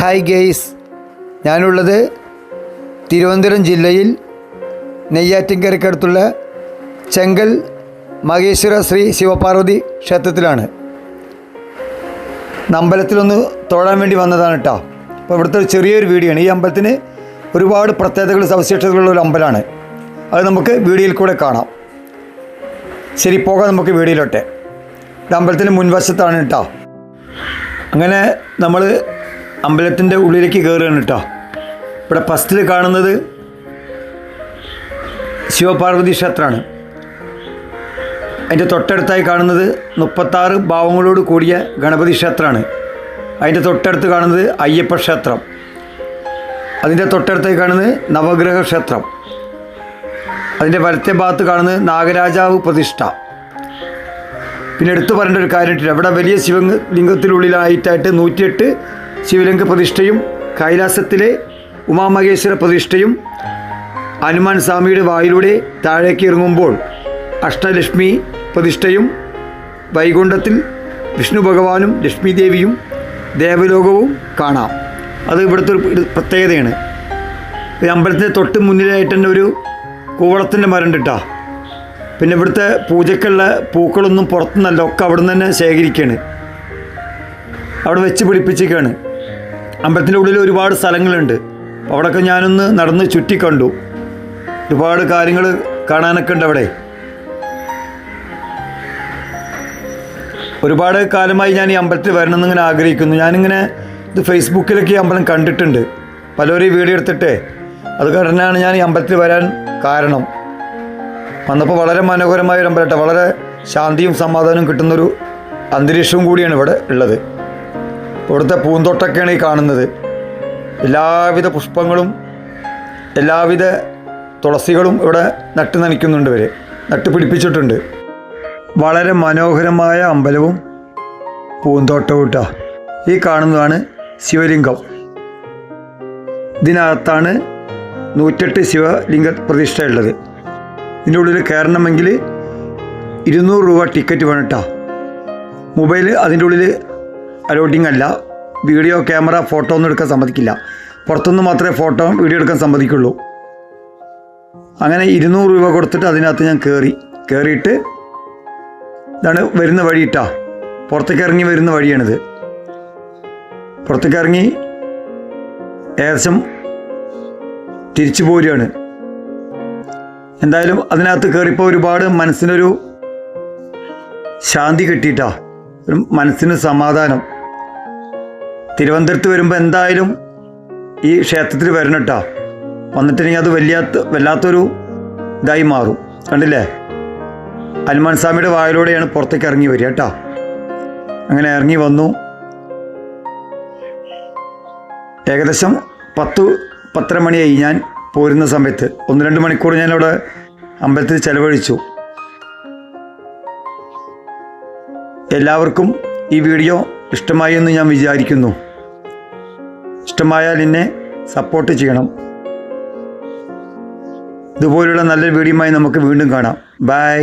Hi guys ഞാനുള്ളത് തിരുവനന്തപുരം ജില്ലയിൽ നെയ്യാറ്റിൻകരക്കടുത്തുള്ള ചെങ്കൽ മഹേശ്വര ശ്രീ ശിവപാർവതി ക്ഷേത്രത്തിലാണ്. അമ്പലത്തിലൊന്ന് തൊഴാൻ വേണ്ടി വന്നതാണ് കേട്ടോ അപ്പോൾ ഇവിടുത്തെ ഒരു ചെറിയൊരു വീഡിയോ ആണ്. ഈ അമ്പലത്തിന് ഒരുപാട് പ്രത്യേകതകൾ സവിശേഷതകളുള്ള ഒരു അമ്പലമാണ്. അത് നമുക്ക് വീഡിയോയിൽ കൂടെ കാണാം. ശരി പോകാം നമുക്ക് വീഡിയോയിലോട്ടെ. ഇത് അമ്പലത്തിന്റെ മുൻവശത്താണ് കേട്ടോ അങ്ങനെ നമ്മൾ അമ്പലത്തിന്റെ ഉള്ളിലേക്ക് കയറുകയാണ് കേട്ടോ. ഇവിടെ ഫസ്റ്റിൽ കാണുന്നത് ശിവപാർവതി ക്ഷേത്രമാണ്. അതിന്റെ തൊട്ടടുത്തായി കാണുന്നത് മുപ്പത്താറ് ഭാവങ്ങളോട് കൂടിയ ഗണപതി ക്ഷേത്രമാണ്. അതിന്റെ തൊട്ടടുത്ത് കാണുന്നത് അയ്യപ്പ ക്ഷേത്രം. അതിന്റെ തൊട്ടടുത്തായി കാണുന്നത് നവഗ്രഹ ക്ഷേത്രം. അതിന്റെ വലത്തെ ഭാഗത്ത് കാണുന്നത് നാഗരാജാവ് പ്രതിഷ്ഠ. പിന്നെ എടുത്തു പറയേണ്ട ഒരു കാര്യമായിട്ടില്ല അവിടെ വലിയ ശിവലിംഗത്തിനുള്ളിലായിട്ടായിട്ട് നൂറ്റിയെട്ട് ശിവലിംഗ പ്രതിഷ്ഠയും കൈലാസത്തിലെ ഉമാമഹേശ്വര പ്രതിഷ്ഠയും ഹനുമാൻ സ്വാമിയുടെ വായിലൂടെ താഴേക്ക് ഇറങ്ങുമ്പോൾ അഷ്ടലക്ഷ്മി പ്രതിഷ്ഠയും വൈകുണ്ഠത്തിൽ വിഷ്ണു ഭഗവാനും ലക്ഷ്മി ദേവിയും ദേവലോകവും കാണാം. അത് ഇവിടുത്തെ ഒരു പ്രത്യേകതയാണ്. ഈ അമ്പലത്തിന്റെ തൊട്ട് മുന്നിലായിട്ട് തന്നെ ഒരു കൂവളത്തിന്റെ മരം കിട്ടാ പിന്നെ ഇവിടുത്തെ പൂജക്കുള്ള പൂക്കളൊന്നും പുറത്തുനിന്നല്ല ഒക്കെ അവിടെ നിന്ന് തന്നെ ശേഖരിക്കുകയാണ് അവിടെ വെച്ച് പിടിപ്പിച്ചിരിക്കുകയാണ്. അമ്പലത്തിന്റെ ഉള്ളിൽ ഒരുപാട് സ്ഥലങ്ങളുണ്ട്. അപ്പോൾ അവിടെയൊക്കെ ഞാനൊന്ന് നടന്ന് ചുറ്റി കണ്ടു. ഒരുപാട് കാര്യങ്ങൾ കാണാനൊക്കെ ഉണ്ട് അവിടെ. ഒരുപാട് കാലമായി ഞാൻ ഈ അമ്പലത്തിൽ വരണമെന്ന് ഇങ്ങനെ ആഗ്രഹിക്കുന്നു. ഞാനിങ്ങനെ ഇത് ഫേസ്ബുക്കിലൊക്കെ ഈ അമ്പലം കണ്ടിട്ടുണ്ട്. പലരും വീഡിയോ എടുത്തിട്ടേ. അത് കാരണമാണ് ഞാൻ ഈ അമ്പലത്തിൽ വരാൻ കാരണം. വന്നപ്പോൾ വളരെ മനോഹരമായ ഒരു അമ്പലട്ടെ വളരെ ശാന്തിയും സമാധാനവും കിട്ടുന്നൊരു അന്തരീക്ഷവും കൂടിയാണ് ഇവിടെ ഉള്ളത്. ഇവിടുത്തെ പൂന്തോട്ടമൊക്കെയാണ് ഈ കാണുന്നത്. എല്ലാവിധ പുഷ്പങ്ങളും എല്ലാവിധ തുളസികളും ഇവിടെ നട്ടു നനയ്ക്കുന്നുണ്ട് ഇവർ നട്ട് പിടിപ്പിച്ചിട്ടുണ്ട്. വളരെ മനോഹരമായ അമ്പലവും പൂന്തോട്ടവും ഈ കാണുന്നതാണ് ശിവലിംഗം. ഇതിനകത്താണ് നൂറ്റെട്ട് ശിവലിംഗ പ്രതിഷ്ഠയുള്ളത്. ഇതിന്റെ ഉള്ളിൽ കയറണമെങ്കിൽ ഇരുന്നൂറ് രൂപ ടിക്കറ്റ് വേണം കേട്ടോ മൊബൈൽ അതിന്റെ ഉള്ളിൽ അലോട്ടിംഗ് അല്ല. വീഡിയോ ക്യാമറ ഫോട്ടോ ഒന്നും എടുക്കാൻ സമ്മതിക്കില്ല. പുറത്തുനിന്ന് മാത്രമേ ഫോട്ടോ വീഡിയോ എടുക്കാൻ സമ്മതിക്കുള്ളൂ. അങ്ങനെ ഇരുന്നൂറ് രൂപ കൊടുത്തിട്ട് അതിനകത്ത് ഞാൻ കയറി കയറിയിട്ട് ഇതാണ് വരുന്ന വഴി ഇട്ടാ പുറത്തേക്ക് ഇറങ്ങി വരുന്ന വഴിയാണിത്. പുറത്തേക്ക് ഇറങ്ങി ഏകദേശം തിരിച്ചു പോരുകയാണ്. എന്തായാലും അതിനകത്ത് കയറിപ്പോൾ ഒരുപാട് മനസ്സിനൊരു ശാന്തി കിട്ടിയിട്ടാ. ഒരു മനസ്സിന് സമാധാനം. തിരുവനന്തപുരത്ത് വരുമ്പോൾ എന്തായാലും ഈ ക്ഷേത്രത്തിൽ വരണം കേട്ടോ. വന്നിട്ടുണ്ടെങ്കിൽ അത് വല്ലാത്ത വല്ലാത്തൊരു ഇതായി മാറും. കണ്ടില്ലേ? ഹനുമാൻ സ്വാമിയുടെ വായിലൂടെയാണ് പുറത്തേക്ക് ഇറങ്ങി വരിക കേട്ടോ. അങ്ങനെ ഇറങ്ങി വന്നു. ഏകദേശം പത്ത് പത്തര മണിയായി ഞാൻ പോരുന്ന സമയത്ത്. ഒന്ന് രണ്ട് മണിക്കൂർ ഞാനവിടെ അമ്പലത്തിൽ ചെലവഴിച്ചു. എല്ലാവർക്കും ഈ വീഡിയോ ഇഷ്ടമായി എന്ന് ഞാൻ വിചാരിക്കുന്നു. ഇഷ്ടമായാൽ എന്നെ സപ്പോർട്ട് ചെയ്യണം. ഇതുപോലുള്ള നല്ലൊരു വീഡിയോയുമായി നമുക്ക് വീണ്ടും കാണാം. ബൈ